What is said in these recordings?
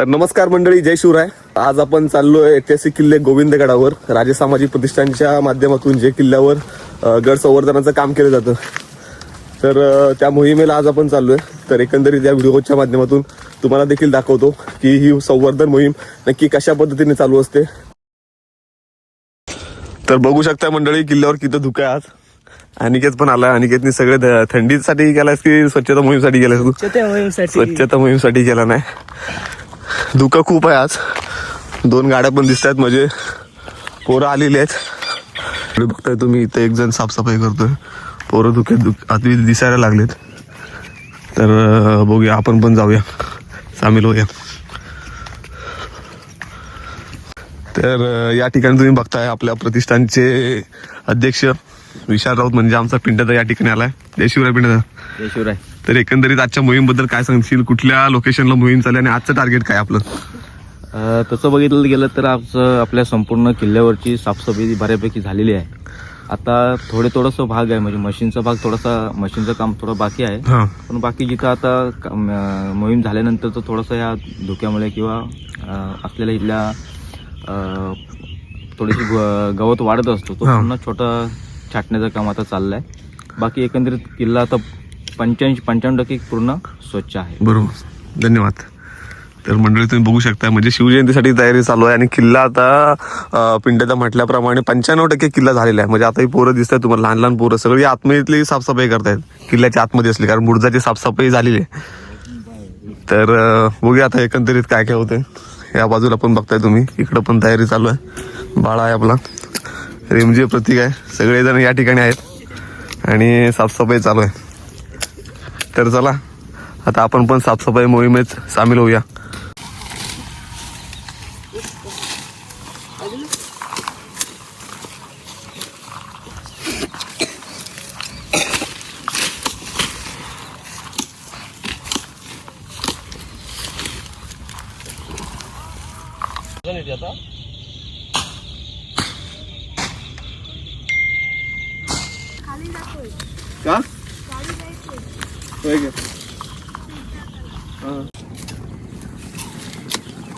तर नमस्कार मंडळी जय शिवराय. आज आपण चाललोय ऐतिहासिक किल्ले गोविंदगडावर राजे सामाजिक प्रतिष्ठानच्या माध्यमातून जे किल्ल्यावर गड संवर्धनाचं काम केलं जातं. तर त्या मोहिमेला आज आपण चाललोय. तर एकंदरीत या व्हिडिओच्या माध्यमातून तुम्हाला देखील दाखवतो की ही संवर्धन मोहीम नक्की कशा पद्धतीने चालू असते. तर बघू शकता मंडळी किल्ल्यावर किती धुकं आहे आज. अनिकेत पण आला अनिकेतनी सगळे थंडीसाठी गेलास की स्वच्छता मोहीमसाठी तू? स्वच्छता मोहीमसाठी केला नाही. धुकं खूप आहे आज. दोन गाड्या पण दिसत आहेत म्हणजे. पोरं आलेली आहेत. बघताय तुम्ही इथे एक जण साफसफाई करतोय. पोरं धुके धुक आतवी दिसायला लागलेत. तर बघूया आपण पण जाऊया. सामील होऊया. तर या ठिकाणी तुम्ही बघताय आपल्या प्रतिष्ठानचे अध्यक्ष विशाल राऊत म्हणजे आमचा पिंडाचा या ठिकाणी आलाय. जय शिवराय पिंडाचा शिवराय. तर एकंदरीत आजच्या मोहीमबद्दल काय सांगशील? कुठल्या लोकेशनला मोहीम चालली आणि आजचं टार्गेट काय आपलं? अ, तसं बघितलं गेलं तर आमचं आपल्या संपूर्ण किल्ल्यावरची साफसफाई बऱ्यापैकी झालेली आहे. आता थोडे थोडंसं भाग आहे म्हणजे मशीनचा भाग थोडासा मशीनचं काम थोडं बाकी आहे. हा. पण बाकी जिथं आता काम, अ, मोहीम झाल्यानंतर तर थोडंसं या धुक्यामुळे किंवा अ, आपल्याला इथल्या अ, थोडीशी ग- गवत वाढत असतो तो हा. पुन्हा छोटा छाटण्याचं काम आता चाललं आहे बाकी एकंदरीत किल्ला आता पंच्याऐंशी पंच्याण्णव टक्के पूर्ण स्वच्छ आहे. बरोबर. धन्यवाद. तर मंडळी तुम्ही बघू शकता म्हणजे शिवजयंतीसाठी तयारी चालू आहे आणि किल्ला आता अं, पिंड्याचा म्हटल्याप्रमाणे पंच्याण्णव टक्के किल्ला झालेला आहे. म्हणजे आता ही पोरं दिसत आहेत तुम्हाला लहान लहान पोरं सगळी आतमधली साफसफाई करतायत. किल्ल्याच्या आतमध्ये असली कारण मुर्जाची साफसफाई झालेली आहे. तर बघूया आता एकंदरीत काय काय होते या बाजूला पण बघताय तुम्ही इकडं पण तयारी चालू आहे. बाळा आहे आपला. रेमजे प्रतीक आहे. सगळेजण या ठिकाणी आहेत. आणि साफसफाई चालू आहे. तर चला आता आपण पण साफसफाई मोहिमेत सामील होऊया. का?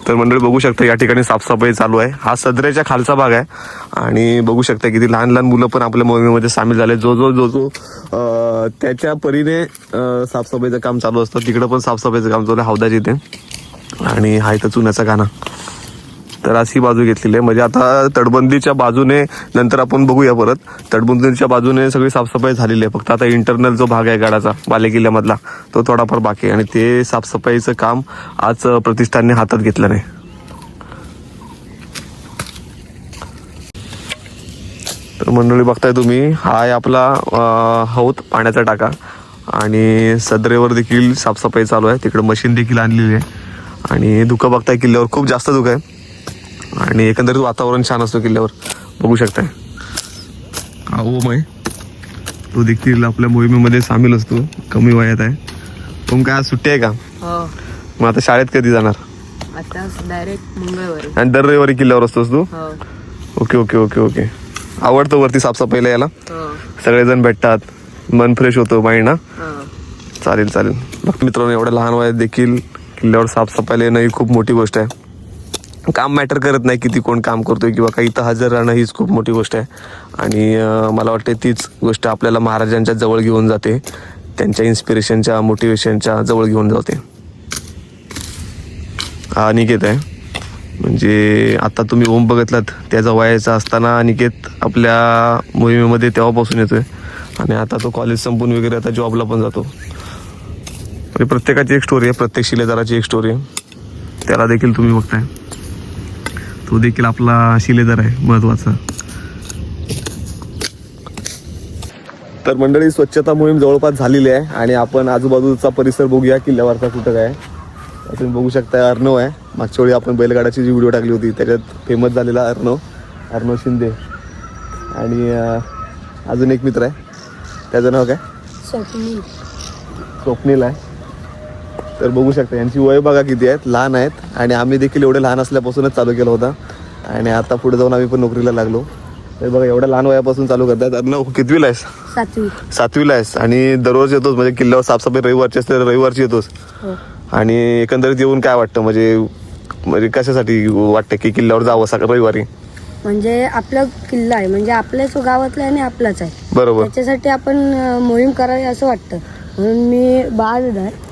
तर मंडळी बघू शकता या ठिकाणी साफसफाई चालू आहे. हा सदरेच्या खालचा भाग आहे. आणि बघू शकता किती लहान लहान मुलं पण आपल्या मोहिमेमध्ये सामील झाले. जो जो जो जो त्याच्या परीने साफसफाईचं काम चालू असतं. तिकडं पण साफसफाईचं काम चालू आहे. हौदाच्या इथे आणि हा इथं चुन्याचा गाणं. तर अशी बाजू घेतलेली आहे. म्हणजे आता तटबंदीच्या बाजूने नंतर आपण बघूया परत. तटबंदीच्या बाजूने सगळी साफसफाई झालेली आहे. फक्त आता इंटरनल जो भाग आहे गडाचा बालेकिल्ल्यामधला तो थोडाफार बाकी आहे. आणि ते साफसफाईचं काम आज प्रतिष्ठानने हातात घेतलं नाही. तर मंडळी बघताय तुम्ही हा आहे आपला हौत पाण्याचा टाका. आणि सदरेवर देखील साफसफाई चालू आहे. तिकडे मशीन देखील आणलेली आहे. आणि धुकं बघताय किल्ल्यावर. खूप जास्त धुकं आहे. आणि एकंदरीत वातावरण छान असतो किल्ल्यावर. बघू शकताय. हा ओम आहे तो देखील आपल्या मोहिमेमध्ये सामील असतो. कमी वयात आहे. ओम काय आज सुट्टी आहे का? हो. मग आता शाळेत कधी जाणार? आता डायरेक्ट मंगळवारी. आणि दर रविवारी किल्ल्यावर असतोस तू? हो. Okay okay okay okay. आवडतं वरती साफसफाईला यायला? हो. सगळेजण भेटतात. मन फ्रेश होतं माइंड ना? हो. चालेल चालेल. बघ मित्रांनो एवढ्या लहान वयात देखील किल्ल्यावर साफसफाईला येणं ही खूप मोठी गोष्ट आहे. काम मॅटर करत नाही किती कोण काम करतोय किंवा काही. इथं हजर राहणं हीच खूप मोठी गोष्ट आहे. आणि मला वाटते तीच गोष्ट आपल्याला महाराजांच्या जवळ घेऊन जाते. त्यांच्या इन्स्पिरेशनच्या मोटिवेशनच्या जवळ घेऊन जाते. हा अनिकेत आहे. म्हणजे आता तुम्ही ओम बघितलात त्याचा वयाचा असताना अनिकेत आपल्या मोहिमेमध्ये तेव्हापासून येतोय. आणि आता तो कॉलेज संपून वगैरे आता जॉबला पण जातो. म्हणजे प्रत्येकाची एक स्टोरी आहे प्रत्येक शिलेदाराची एक स्टोरी आहे. त्याला देखील तुम्ही बघताय. तो देखील आपला शिलेदार आहे महत्त्वाचा. तर मंडळी स्वच्छता मोहीम जवळपास झालेली आहे आणि आपण आजूबाजूचा परिसर बघूया किल्ल्यावरचा कुठं काय. तुम्ही बघू शकता अर्णव आहे. मागच्या वेळी आपण बैलगाडाची जी व्हिडिओ टाकली होती त्याच्यात फेमस झालेला अर्णव अर्णव शिंदे. आणि अजून एक मित्र आहे. त्याचं नाव काय? स्वप्नील. स्वप्नील आहे. तर बघू शकता यांची वय बघा किती आहेत लहान आहेत. आणि आम्ही देखील एवढे लहान असल्यापासूनच चालू केलं होता. आणि आता पुढे जाऊन आम्ही पण नोकरीला लागलो. तर बघा एवढ्या लहान वयापासून चालू करतात अरे कितवीला आहेस? सातवी. सातवीला आहेस. आणि दररोज येतोस म्हणजे किल्ल्यावर साफसफाई रविवारची असते तर रविवारची येतोस. हो. आणि एकंदरीत येऊन काय वाटतं? म्हणजे म्हणजे कशासाठी वाटतं की किल्ल्यावर जावं सकाळ रविवारी? म्हणजे आपला किल्ला आहे. म्हणजे आपल्याच गावातला आहे आणि आपलाच आहे. बरोबर. त्याच्यासाठी आपण मोहीम करावी असं वाटतं. म्हणून मी बाळ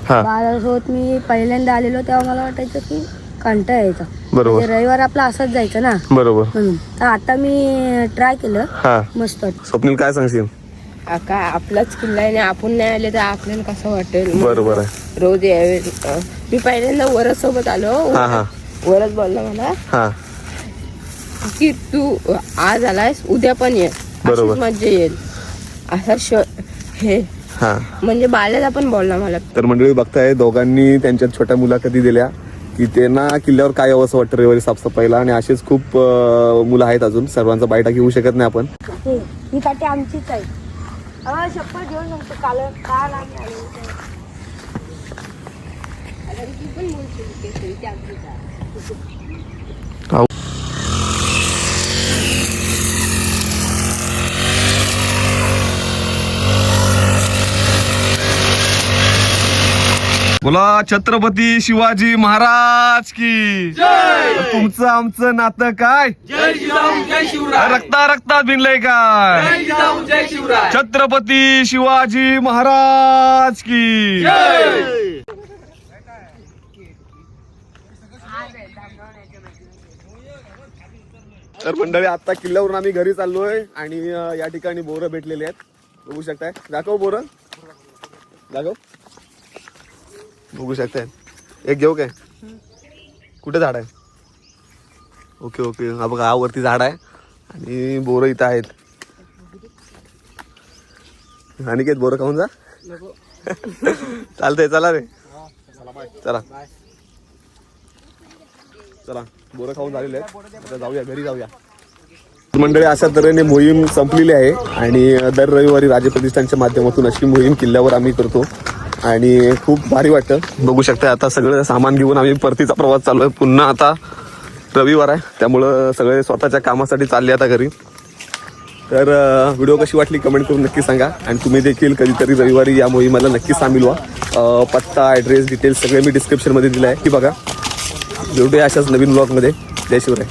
हा. बाळासोबत मी पहिल्यांदा आलेलो तेव्हा मला वाटायचं की कंटाळा यायचा. बरोबर. म्हणजे रविवार आपला असाच जायचं ना. बरोबर. म्हणून. तर आता मी ट्राय केलं. हा. मस्त वाटतं स्वप्नील काय सांगशील? काय आपलाच किल्ला आहे आणि आपण नाही आले तर आपल्याला कसं वाटेल? बरोबर आहे. रोज यावे. अ, मी पहिल्यांदा वरद सोबत आलो. हा हा. वरद बोलला मला. हा. की तू आज आलायस उद्या पण ये. बरोबर. मज्जा येईल. असा श हा. म्हणजे बाल्याला पण बोलला मला तर मंडळी बघताय दोघांनी त्यांच्या छोट्या मुलाखती दिल्या की त्यांना किल्ल्यावर काय असं वाटतं रविवारी साफसफाईला? आणि असेच खूप मुलं आहेत अजून सर्वांचा बायटा घेऊ शकत नाही आपण. हे काठी आमचीच आहे. घेऊन सांगतो काल काल आम्ही आलो बोला छत्रपती शिवाजी महाराज की. तुमचं आमचं नातं काय? रक्ता रक्तात भिनलंय काय? छत्रपती शिवाजी महाराज की. तर मंडळी आता किल्ल्यावरून आम्ही घरी चाललोय आणि या ठिकाणी बोरं भेटलेली आहेत. बघू शकताय. दाखव बोरं. दाखव. बघू शकताय. एक घेऊ काय? कुठे झाड आहे? Okay okay. हा बघा हा वरती झाड आहे. आणि बोरं इथं आहेत. आणि काय बोरं खाऊन जा. चालतंय चला रे. चला. चला बोरं खाऊन झालेले आहेत. आता जाऊया घरी जाऊया. मंडळी अशा तऱ्हेने मोहीम संपलेली आहे. आणि दर रविवारी राजे प्रतिष्ठानच्या माध्यमातून अशी मोहीम किल्ल्यावर आम्ही करतो. आणि खूप भारी वाटतं. बघू शकता आता सगळं सामान घेऊन आम्ही परतीचा प्रवास चालू आहे पुन्हा आता रविवार आहे त्यामुळं सगळे स्वतःच्या कामासाठी चालले आता घरी. तर व्हिडिओ कशी वाटली कमेंट करून नक्की सांगा. आणि तुम्ही देखील कधीतरी रविवारी या मोहिमेला नक्की सामील व्हा पत्ता ॲड्रेस डिटेल्स सगळे मी डिस्क्रिप्शनमध्ये दिलं आहे की बघा. भेटूया अशाच नवीन ब्लॉगमध्ये जय शिवराय.